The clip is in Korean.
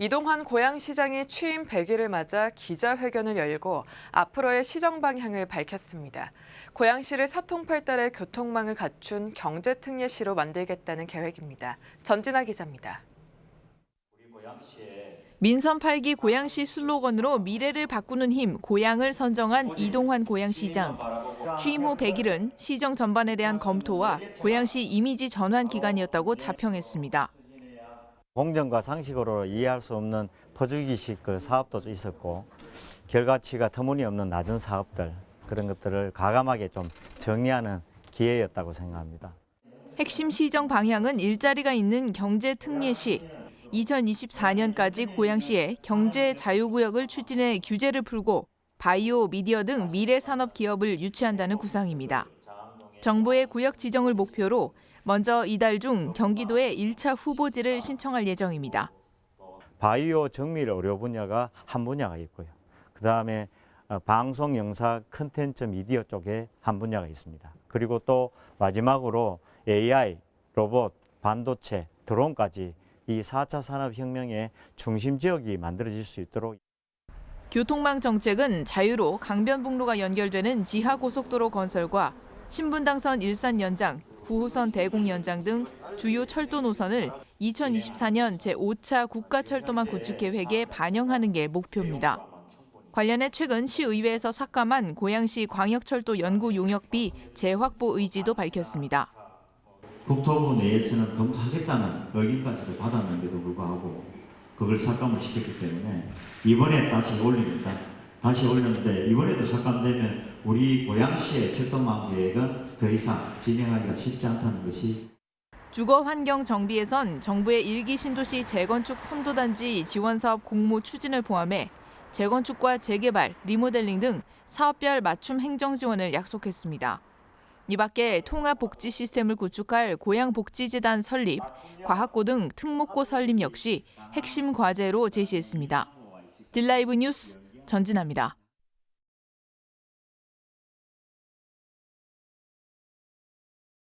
이동환 고양시장이 취임 100일을 맞아 기자회견을 열고 앞으로의 시정 방향을 밝혔습니다. 고양시를 사통팔달의 교통망을 갖춘 경제특례시로 만들겠다는 계획입니다. 전진아 기자입니다. 민선 8기 고양시 슬로건으로 미래를 바꾸는 힘 고양을 선정한 이동환 고양시장. 취임 후 100일은 시정 전반에 대한 검토와 고양시 이미지 전환 기간이었다고 자평했습니다. 공정과 상식으로 이해할 수 없는 퍼주기식 그 사업도 있었고 결과치가 터무니없는 낮은 사업들 그런 것들을 과감하게 좀 정의하는 기회였다고 생각합니다. 핵심 시정 방향은 일자리가 있는 경제 특례시. 2024년까지 고양시에 경제 자유구역을 추진해 규제를 풀고 바이오, 미디어 등 미래 산업 기업을 유치한다는 구상입니다. 정부의 구역 지정을 목표로 먼저 이달 중 경기도에 1차 후보지를 신청할 예정입니다. 바이오 정밀 의료 분야가 한 분야가 있고요. 그 다음에 방송 영상 컨텐츠 미디어 쪽에 한 분야가 있습니다. 그리고 또 마지막으로 AI, 로봇, 반도체, 드론까지 이 4차 산업혁명의 중심 지역이 만들어질 수 있도록 교통망 정책은 자유로 강변북로가 연결되는 지하고속도로 건설과 신분당선 일산 연장, 9호선 대공 연장 등 주요 철도 노선을 2024년 제5차 국가철도망 구축 계획에 반영하는 게 목표입니다. 관련해 최근 시의회에서 삭감한 고양시 광역철도 연구 용역비 재확보 의지도 밝혔습니다. 국토부 내에서는 검토하겠다는 의견까지도 받았는데도 불구하고 그걸 삭감을 시켰기 때문에 이번에 다시 올립니다. 다시 올렸는데 이번에도 삭감되면 우리 고양시의 철도망 계획은 더 이상 진행하기가 쉽지 않다는 것이 주거 환경 정비에선 정부의 일기 신도시 재건축 선도단지 지원 사업 공모 추진을 포함해 재건축과 재개발, 리모델링 등 사업별 맞춤 행정 지원을 약속했습니다. 이 밖에 통합 복지 시스템을 구축할 고양 복지재단 설립, 과학고 등 특목고 설립 역시 핵심 과제로 제시했습니다. 딜라이브 뉴스 전진합니다.